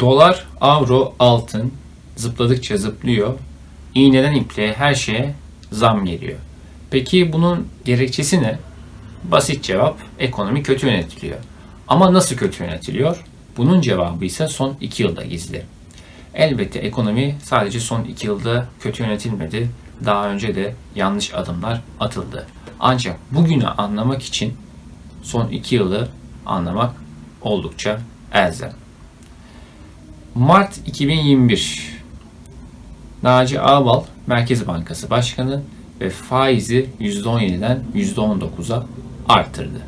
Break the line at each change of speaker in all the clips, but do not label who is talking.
Dolar, avro, altın zıpladıkça zıplıyor. İğneden ipliğe her şeye zam geliyor. Peki bunun gerekçesi ne? Basit cevap ekonomi kötü yönetiliyor. Ama nasıl kötü yönetiliyor? Bunun cevabı ise son 2 yılda gizli. Elbette ekonomi sadece son 2 yılda kötü yönetilmedi. Daha önce de yanlış adımlar atıldı. Ancak bugünü anlamak için son 2 yılı anlamak oldukça elzem. Mart 2021 Naci Ağbal Merkez Bankası Başkanı ve faizi %17'den %19'a arttırdı.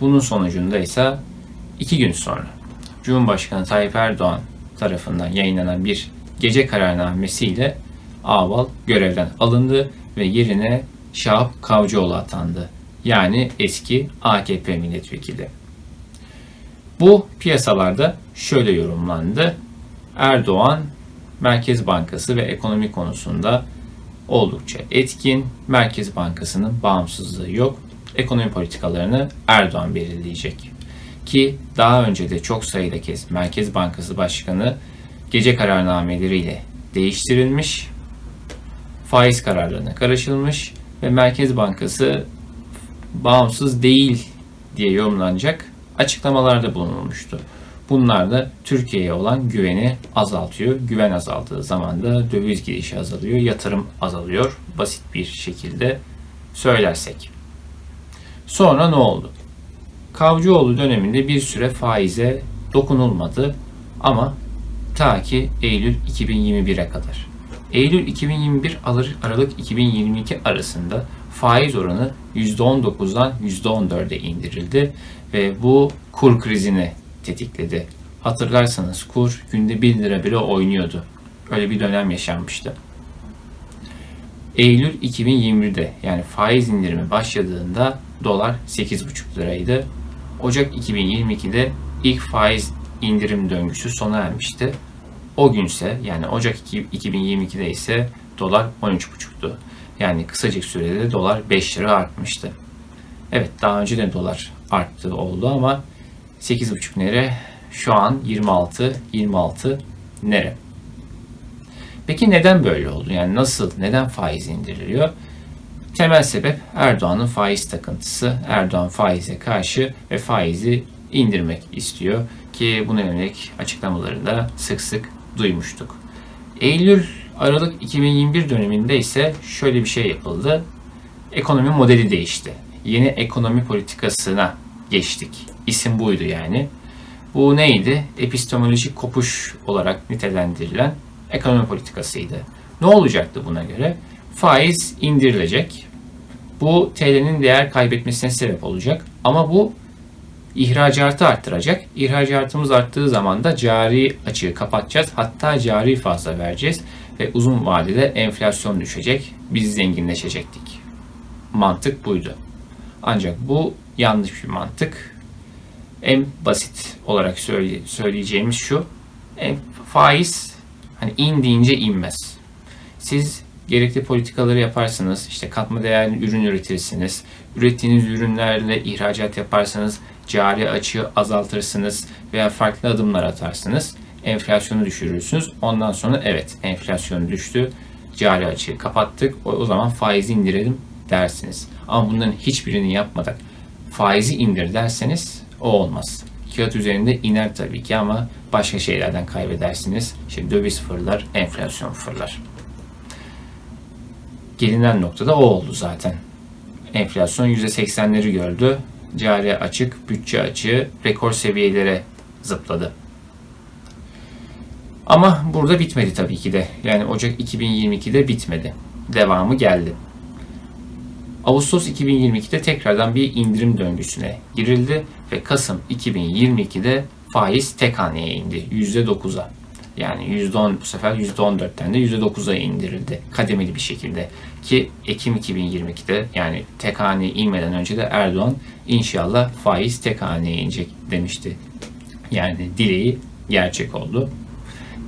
Bunun sonucunda ise iki gün sonra Cumhurbaşkanı Tayyip Erdoğan tarafından yayınlanan bir gece kararnamesiyle Ağbal görevden alındı ve yerine Şahap Kavcıoğlu atandı. Yani eski AKP milletvekili. Bu piyasalarda şöyle yorumlandı. Erdoğan Merkez Bankası ve ekonomi konusunda oldukça etkin. Merkez Bankası'nın bağımsızlığı yok. Ekonomi politikalarını Erdoğan belirleyecek. Ki daha önce de çok sayıda kez Merkez Bankası Başkanı gece kararnameleriyle değiştirilmiş, faiz kararlarına karışılmış ve Merkez Bankası bağımsız değil diye yorumlanacak açıklamalarda bulunulmuştu. Bunlar da Türkiye'ye olan güveni azaltıyor. Güven azaldığı zaman da döviz girişi azalıyor, yatırım azalıyor. Basit bir şekilde söylersek. Sonra ne oldu? Kavcıoğlu döneminde bir süre faize dokunulmadı ama ta ki Eylül 2021'e kadar. Eylül 2021 Aralık 2022 arasında faiz oranı %19'dan %14'e indirildi ve bu kur krizini tetikledi. Hatırlarsanız kur günde 1 lira bile oynuyordu. Öyle bir dönem yaşanmıştı. Eylül 2021'de yani faiz indirimi başladığında dolar 8,5 liraydı. Ocak 2022'de ilk faiz indirim döngüsü sona ermişti. O günse yani Ocak 2022'de ise dolar 13,5'tu. Yani kısacık sürede dolar 5 lira artmıştı. Evet daha önce de dolar arttı oldu ama 8,5 nere şu an 26 26 nere. Peki neden böyle oldu? Yani nasıl, neden faiz indiriliyor? Temel sebep Erdoğan'ın faiz takıntısı. Erdoğan faize karşı ve faizi indirmek istiyor ki buna yönelik açıklamaları da sık sık duymuştuk. Eylül Aralık 2021 döneminde ise şöyle bir şey yapıldı. Ekonomi modeli değişti. Yeni ekonomi politikasına geçtik. İsim buydu yani. Bu neydi? Epistemolojik kopuş olarak nitelendirilen ekonomi politikasıydı. Ne olacaktı buna göre? Faiz indirilecek. Bu TL'nin değer kaybetmesine sebep olacak. Ama bu ihracatı arttıracak. İhracatımız arttığı zaman da cari açığı kapatacağız. Hatta cari fazla vereceğiz ve uzun vadede enflasyon düşecek. Biz zenginleşecektik. Mantık buydu. Ancak bu yanlış bir mantık. En basit olarak söyle, söyleyeceğimiz şu. En faiz hani in deyince inmez. Siz gerekli politikaları yaparsınız. işte katma değerli ürün üretirsiniz. Ürettiğiniz ürünlerle ihracat yaparsanız cari açığı azaltırsınız veya farklı adımlar atarsınız. Enflasyonu düşürürsünüz. Ondan sonra evet enflasyon düştü. Cari açığı kapattık. O, o zaman faizi indirelim dersiniz. Ama bunların hiçbirini yapmadan faizi indir derseniz o olmaz. Kağıt üzerinde iner tabii ki ama başka şeylerden kaybedersiniz. İşte döviz fırlar, enflasyon fırlar. Gelinen noktada o oldu zaten. Enflasyon %80'leri gördü. Cari açık, bütçe açığı rekor seviyelere zıpladı. Ama burada bitmedi tabii ki de. Yani Ocak 2022'de bitmedi. Devamı geldi. Ağustos 2022'de tekrardan bir indirim döngüsüne girildi ve Kasım 2022'de faiz tek haneye indi %9'a. Yani %10 bu sefer %14'ten de %9'a indirildi kademeli bir şekilde. Ki Ekim 2022'de yani tek haneye inmeden önce de Erdoğan inşallah faiz tek haneye inecek demişti. Yani dileği gerçek oldu.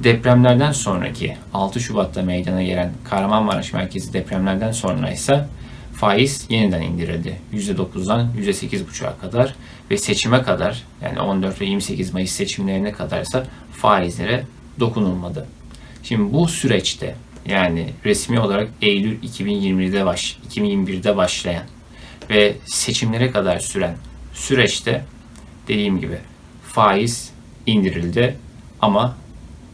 Depremlerden sonraki 6 Şubat'ta meydana gelen Kahramanmaraş merkezi depremlerden sonra ise faiz yeniden indirildi. %9'dan %8,5'a kadar ve seçime kadar yani 14 ve 28 Mayıs seçimlerine kadarsa faizlere dokunulmadı. Şimdi bu süreçte yani resmi olarak Eylül 2020'de baş 2021'de başlayan ve seçimlere kadar süren süreçte dediğim gibi faiz indirildi ama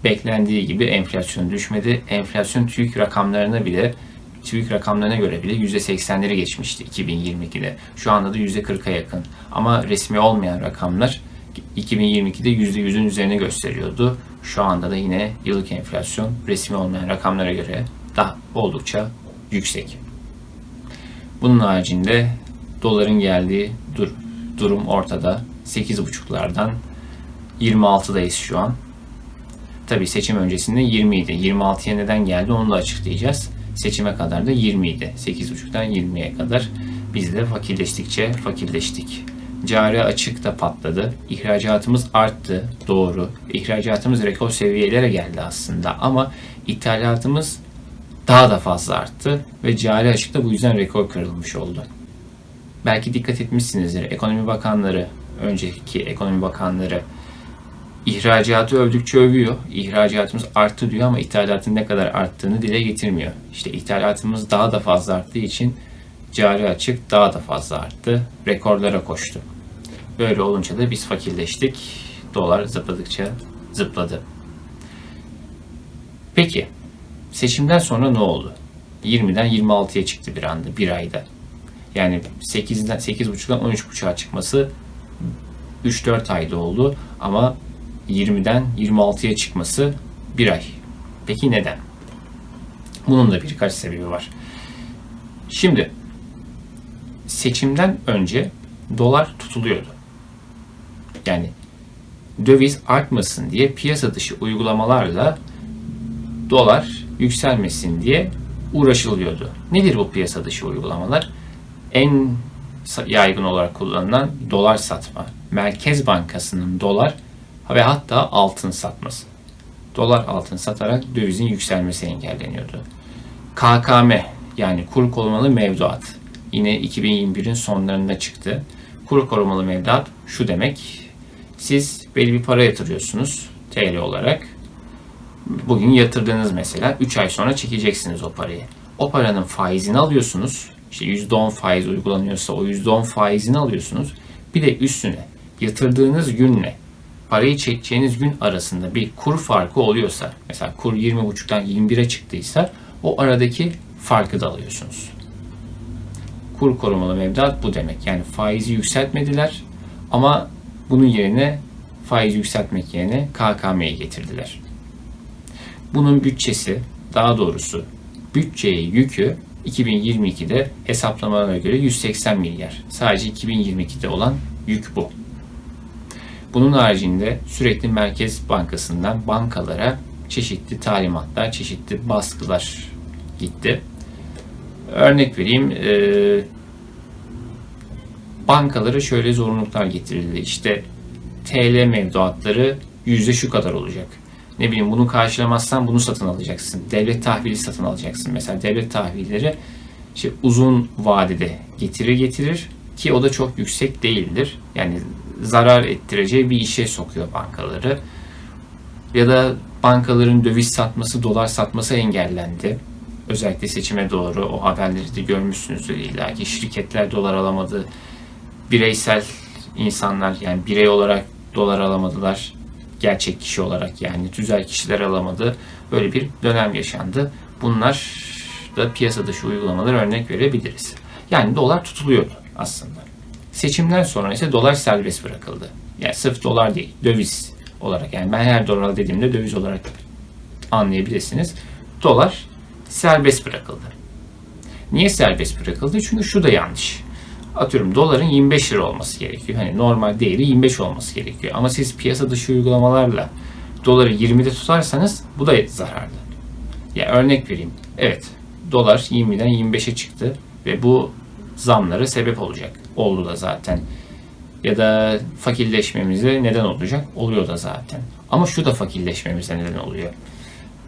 beklendiği gibi enflasyon düşmedi. Enflasyon TÜİK rakamlarına bile TÜİK rakamlarına göre bile %80'leri geçmişti 2022'de. Şu anda da %40'a yakın. Ama resmi olmayan rakamlar 2022'de %100'ün üzerine gösteriyordu. Şu anda da yine yıllık enflasyon resmi olmayan rakamlara göre daha oldukça yüksek. Bunun haricinde doların geldiği dur- durum ortada. 8.5'lardan 26'dayız şu an. Tabii seçim öncesinde 20 idi. 26'ya neden geldi onu da açıklayacağız. Seçime kadar da 20 idi. 8.5'tan 20'ye kadar biz de fakirleştikçe fakirleştik. Cari açık da patladı. İhracatımız arttı. Doğru. İhracatımız rekor seviyelere geldi aslında ama ithalatımız daha da fazla arttı ve cari açık da bu yüzden rekor kırılmış oldu. Belki dikkat etmişsinizdir. Ekonomi bakanları, önceki ekonomi bakanları İhracatı övdükçe övüyor. İhracatımız arttı diyor ama ithalatın ne kadar arttığını dile getirmiyor. İşte ithalatımız daha da fazla arttığı için cari açık daha da fazla arttı. Rekorlara koştu. Böyle olunca da biz fakirleştik. Dolar zıpladıkça zıpladı. Peki seçimden sonra ne oldu? 20'den 26'ya çıktı bir anda, bir ayda. Yani 8'den 8.5'dan 13.5'a çıkması 3-4 ayda oldu ama 20'den 26'ya çıkması bir ay. Peki neden? Bunun da birkaç sebebi var. Şimdi seçimden önce dolar tutuluyordu. Yani döviz artmasın diye piyasa dışı uygulamalarla dolar yükselmesin diye uğraşılıyordu. Nedir bu piyasa dışı uygulamalar? En yaygın olarak kullanılan dolar satma. Merkez Bankası'nın dolar ve hatta altın satması. Dolar altın satarak dövizin yükselmesi engelleniyordu. KKM yani kur korumalı mevduat yine 2021'in sonlarında çıktı. Kur korumalı mevduat şu demek. Siz belli bir para yatırıyorsunuz TL olarak. Bugün yatırdığınız mesela 3 ay sonra çekeceksiniz o parayı. O paranın faizini alıyorsunuz. İşte %10 faiz uygulanıyorsa o %10 faizini alıyorsunuz. Bir de üstüne yatırdığınız günle parayı çekeceğiniz gün arasında bir kur farkı oluyorsa, mesela kur 20.5'tan 21'e çıktıysa o aradaki farkı da alıyorsunuz. Kur korumalı mevduat bu demek. Yani faizi yükseltmediler ama bunun yerine faiz yükseltmek yerine KKM'yi getirdiler. Bunun bütçesi, daha doğrusu bütçeye yükü 2022'de hesaplamalara göre 180 milyar. Sadece 2022'de olan yük bu. Bunun haricinde sürekli Merkez Bankası'ndan bankalara çeşitli talimatlar, çeşitli baskılar gitti. Örnek vereyim, e, bankalara şöyle zorunluluklar getirildi. İşte TL mevduatları yüzde şu kadar olacak. Ne bileyim bunu karşılamazsan bunu satın alacaksın. Devlet tahvili satın alacaksın. Mesela devlet tahvilleri işte uzun vadede getirir getirir ki o da çok yüksek değildir. Yani zarar ettireceği bir işe sokuyor bankaları. Ya da bankaların döviz satması, dolar satması engellendi. Özellikle seçime doğru o haberleri de görmüşsünüzdür illa ki. Şirketler dolar alamadı. Bireysel insanlar yani birey olarak dolar alamadılar. Gerçek kişi olarak yani tüzel kişiler alamadı. Böyle bir dönem yaşandı. Bunlar da piyasa dışı uygulamalar örnek verebiliriz. Yani dolar tutuluyordu aslında. Seçimden sonra ise dolar serbest bırakıldı. Yani sırf dolar değil, döviz olarak. Yani ben her dolar dediğimde döviz olarak anlayabilirsiniz. Dolar serbest bırakıldı. Niye serbest bırakıldı? Çünkü şu da yanlış. Atıyorum doların 25 lira olması gerekiyor. Hani normal değeri 25 olması gerekiyor. Ama siz piyasa dışı uygulamalarla doları 20'de tutarsanız bu da zararlı. Ya yani örnek vereyim. Evet dolar 20'den 25'e çıktı ve bu zamlara sebep olacak. Oldu da zaten. Ya da fakirleşmemize neden olacak. Oluyor da zaten. Ama şu da fakirleşmemize neden oluyor.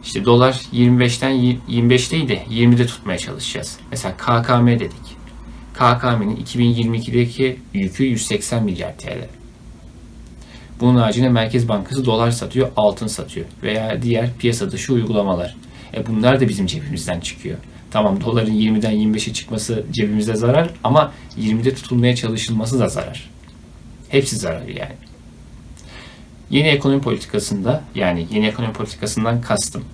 İşte dolar 25'ten 25'teydi. 20'de tutmaya çalışacağız. Mesela KKM dedik. KKM'nin 2022'deki yükü 180 milyar TL. Bunun haricinde Merkez Bankası dolar satıyor, altın satıyor veya diğer piyasa dışı uygulamalar. E bunlar da bizim cebimizden çıkıyor. Tamam doların 20'den 25'e çıkması cebimizde zarar ama 20'de tutulmaya çalışılması da zarar. Hepsi zarar yani. Yeni ekonomi politikasında yani yeni ekonomi politikasından kastım.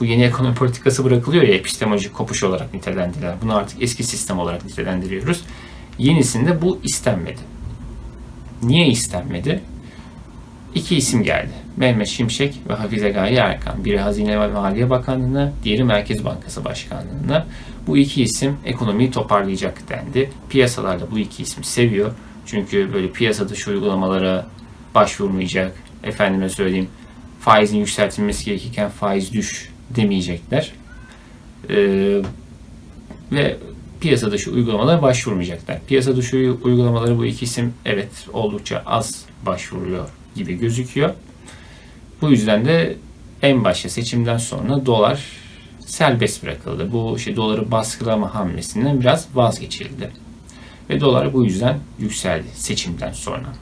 Bu yeni ekonomi politikası bırakılıyor ya epistemolojik kopuş olarak nitelendirilen. Bunu artık eski sistem olarak nitelendiriyoruz. Yenisinde bu istenmedi. Niye istenmedi? İki isim geldi. Mehmet Şimşek ve Hafize Gaye Erkan. Biri Hazine ve Maliye Bakanlığı'na, diğeri Merkez Bankası Başkanlığı'na. Bu iki isim ekonomiyi toparlayacak dendi. Piyasalar da bu iki ismi seviyor. Çünkü böyle piyasa dışı uygulamalara başvurmayacak. Efendime söyleyeyim faizin yükseltilmesi gerekirken faiz düş demeyecekler. Ee, ve piyasa dışı uygulamalara başvurmayacaklar. Piyasa dışı uygulamaları bu iki isim evet oldukça az başvuruyor gibi gözüküyor. Bu yüzden de en başta seçimden sonra dolar serbest bırakıldı. Bu şey doları baskılama hamlesinden biraz vazgeçildi. Ve dolar bu yüzden yükseldi seçimden sonra.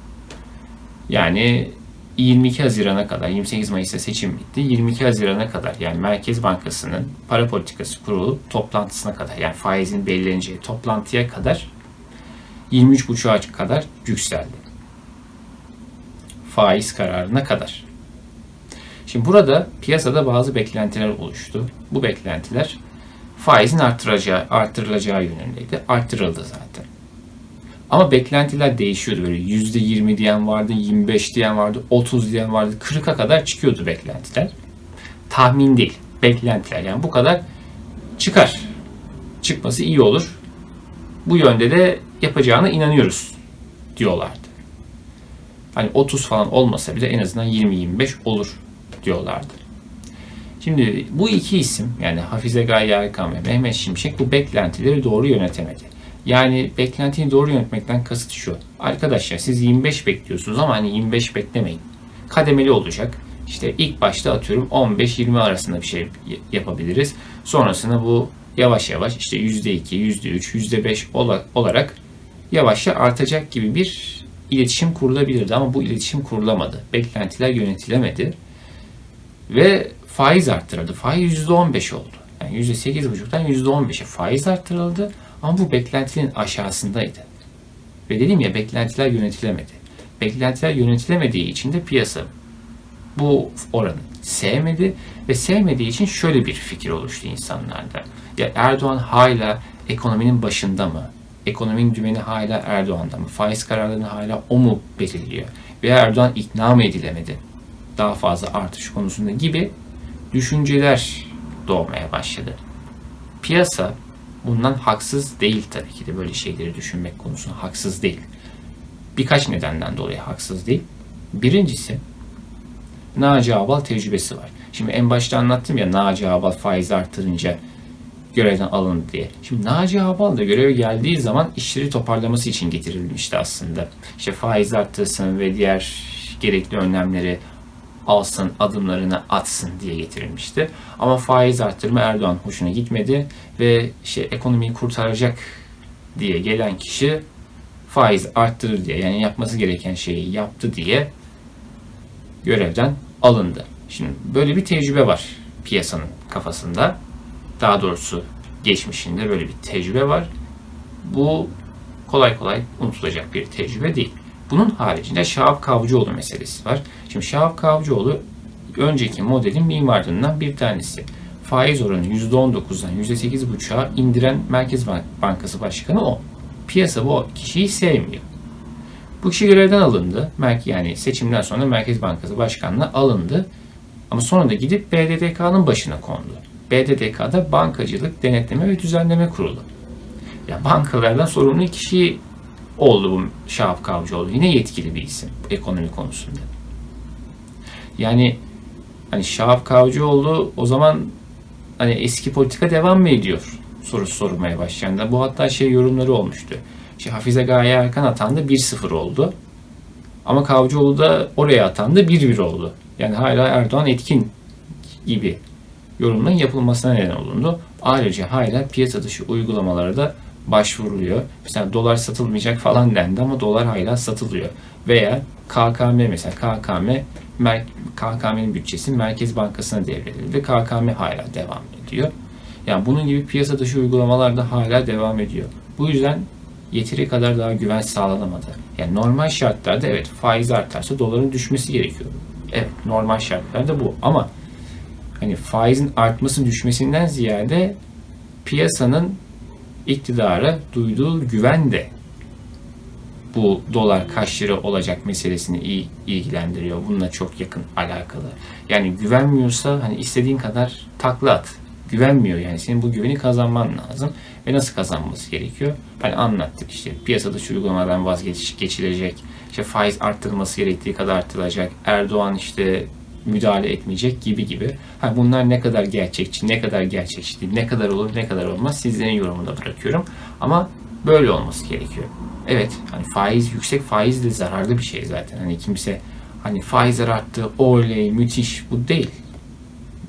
Yani 22 Haziran'a kadar, 28 Mayıs'ta seçim bitti. 22 Haziran'a kadar yani Merkez Bankası'nın para politikası kurulu toplantısına kadar yani faizin belirleneceği toplantıya kadar 23.5'a kadar yükseldi. Faiz kararına kadar. Şimdi burada piyasada bazı beklentiler oluştu. Bu beklentiler faizin artıracağı, artırılacağı yönündeydi. Artırıldı zaten. Ama beklentiler değişiyordu böyle %20 diyen vardı, 25 diyen vardı, 30 diyen vardı, 40'a kadar çıkıyordu beklentiler. Tahmin değil, beklentiler. Yani bu kadar çıkar. Çıkması iyi olur. Bu yönde de yapacağına inanıyoruz diyorlardı. Hani 30 falan olmasa bile en azından 20-25 olur diyorlardı. Şimdi bu iki isim yani Hafize Gaye Erkan ve Mehmet Şimşek bu beklentileri doğru yönetemedi. Yani beklentiyi doğru yönetmekten kasıt şu. Arkadaşlar siz 25 bekliyorsunuz ama hani 25 beklemeyin. Kademeli olacak. İşte ilk başta atıyorum 15-20 arasında bir şey yapabiliriz. Sonrasında bu yavaş yavaş işte %2, %3, %5 olarak yavaşça artacak gibi bir iletişim kurulabilirdi ama bu iletişim kurulamadı. Beklentiler yönetilemedi. Ve faiz arttırıldı. Faiz %15 oldu. Yani %8,5'tan %15'e faiz arttırıldı. Ama bu beklentinin aşağısındaydı. Ve dedim ya beklentiler yönetilemedi. Beklentiler yönetilemediği için de piyasa bu oranı sevmedi ve sevmediği için şöyle bir fikir oluştu insanlarda. Ya Erdoğan hala ekonominin başında mı? Ekonominin dümeni hala Erdoğan'da mı? Faiz kararlarını hala o mu belirliyor? Veya Erdoğan ikna mı edilemedi? Daha fazla artış konusunda gibi düşünceler doğmaya başladı. Piyasa bundan haksız değil tabii ki de böyle şeyleri düşünmek konusunda haksız değil. Birkaç nedenden dolayı haksız değil. Birincisi Naci Abal tecrübesi var. Şimdi en başta anlattım ya Naci Abal faiz artırınca görevden alındı diye. Şimdi Naci Abal da göreve geldiği zaman işleri toparlaması için getirilmişti aslında. İşte faiz arttırsın ve diğer gerekli önlemleri alsın, adımlarını atsın diye getirilmişti. Ama faiz arttırma Erdoğan hoşuna gitmedi ve şey ekonomiyi kurtaracak diye gelen kişi faiz arttırır diye yani yapması gereken şeyi yaptı diye görevden alındı. Şimdi böyle bir tecrübe var piyasanın kafasında. Daha doğrusu geçmişinde böyle bir tecrübe var. Bu kolay kolay unutulacak bir tecrübe değil. Bunun haricinde Şahap Kavcıoğlu meselesi var. Şimdi Şahap Kavcıoğlu önceki modelin mimarlarından bir tanesi. Faiz oranı %19'dan %8,5'a indiren Merkez Bankası Başkanı o. Piyasa bu kişiyi sevmiyor. Bu kişi görevden alındı. Yani seçimden sonra Merkez Bankası Başkanı'na alındı. Ama sonra da gidip BDDK'nın başına kondu. BDDK'da Bankacılık Denetleme ve Düzenleme Kurulu. Yani bankalardan sorumlu kişi oldu bu Şahap Kavcıoğlu. Yine yetkili bir isim ekonomi konusunda. Yani hani Şahap Kavcıoğlu o zaman hani eski politika devam mı ediyor sorusu sormaya başlandı. Bu hatta şey yorumları olmuştu. İşte Hafize Gaye Erkan atandı 1-0 oldu. Ama Kavcıoğlu da oraya atandı 1-1 oldu. Yani hala Erdoğan etkin gibi yorumların yapılmasına neden olundu. Ayrıca hala piyasa dışı uygulamalara da başvuruluyor. Mesela dolar satılmayacak falan dendi ama dolar hala satılıyor. Veya KKM mesela KKM Mer- KKM'nin bütçesi Merkez Bankası'na devredildi. KKM hala devam ediyor. Yani bunun gibi piyasa dışı uygulamalar da hala devam ediyor. Bu yüzden yeteri kadar daha güven sağlanamadı. Yani normal şartlarda evet faiz artarsa doların düşmesi gerekiyor. Evet normal şartlarda bu ama hani faizin artması düşmesinden ziyade piyasanın iktidara duyduğu güven de bu dolar kaç lira olacak meselesini iyi ilgilendiriyor. Bununla çok yakın alakalı. Yani güvenmiyorsa hani istediğin kadar takla at. Güvenmiyor yani. Senin bu güveni kazanman lazım. Ve nasıl kazanması gerekiyor? Ben anlattık işte piyasa dışı uygulamadan vazgeç geçilecek. İşte faiz arttırılması gerektiği kadar arttırılacak. Erdoğan işte müdahale etmeyecek gibi gibi. Ha bunlar ne kadar gerçekçi, ne kadar gerçekçi değil, ne kadar olur, ne kadar olmaz sizlerin yorumuna bırakıyorum. Ama böyle olması gerekiyor. Evet, hani faiz yüksek faiz de zararlı bir şey zaten. Hani kimse hani faizler arttı, oley, müthiş bu değil.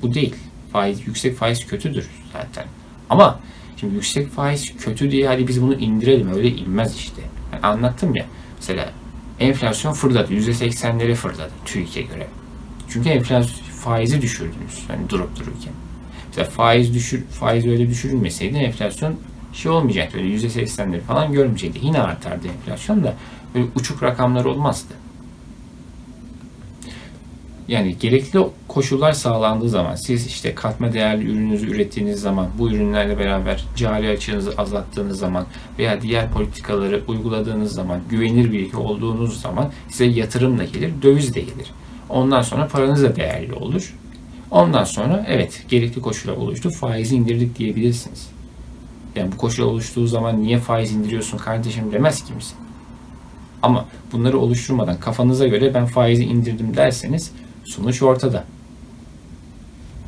Bu değil. Faiz yüksek faiz kötüdür zaten. Ama şimdi yüksek faiz kötü diye hadi biz bunu indirelim öyle inmez işte. Yani anlattım ya. Mesela enflasyon fırladı. %80'lere fırladı TÜİK'e göre. Çünkü enflasyon faizi düşürdünüz. Yani durup dururken. Mesela faiz düşür faiz öyle düşürülmeseydi enflasyon şey olmayacaktı. Öyle %80'leri falan görmeyecekti. Yine artardı enflasyon da böyle uçuk rakamlar olmazdı. Yani gerekli koşullar sağlandığı zaman siz işte katma değerli ürününüzü ürettiğiniz zaman bu ürünlerle beraber cari açığınızı azalttığınız zaman veya diğer politikaları uyguladığınız zaman güvenilir bir ülke olduğunuz zaman size yatırım da gelir, döviz de gelir. Ondan sonra paranız da değerli olur. Ondan sonra evet gerekli koşullar oluştu faizi indirdik diyebilirsiniz. Yani bu koşullar oluştuğu zaman niye faiz indiriyorsun kardeşim demez kimse. Ama bunları oluşturmadan kafanıza göre ben faizi indirdim derseniz sonuç ortada.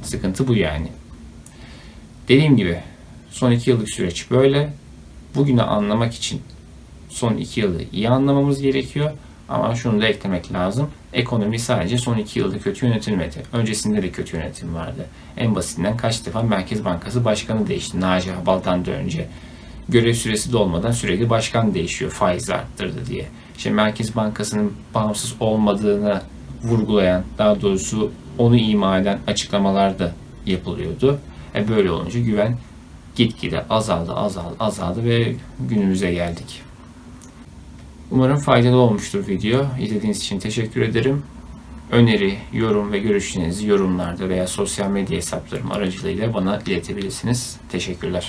Sıkıntı bu yani. Dediğim gibi son iki yıllık süreç böyle. Bugünü anlamak için son iki yılı iyi anlamamız gerekiyor. Ama şunu da eklemek lazım. Ekonomi sadece son iki yılda kötü yönetilmedi. Öncesinde de kötü yönetim vardı. En basitinden kaç defa Merkez Bankası Başkanı değişti. Naci Abal'dan da önce. Görev süresi dolmadan sürekli başkan değişiyor faiz arttırdı diye. İşte Merkez Bankası'nın bağımsız olmadığını vurgulayan, daha doğrusu onu ima eden açıklamalar da yapılıyordu. E böyle olunca güven gitgide azaldı, azaldı, azaldı ve günümüze geldik. Umarım faydalı olmuştur video. İzlediğiniz için teşekkür ederim. Öneri, yorum ve görüşlerinizi yorumlarda veya sosyal medya hesaplarım aracılığıyla bana iletebilirsiniz. Teşekkürler.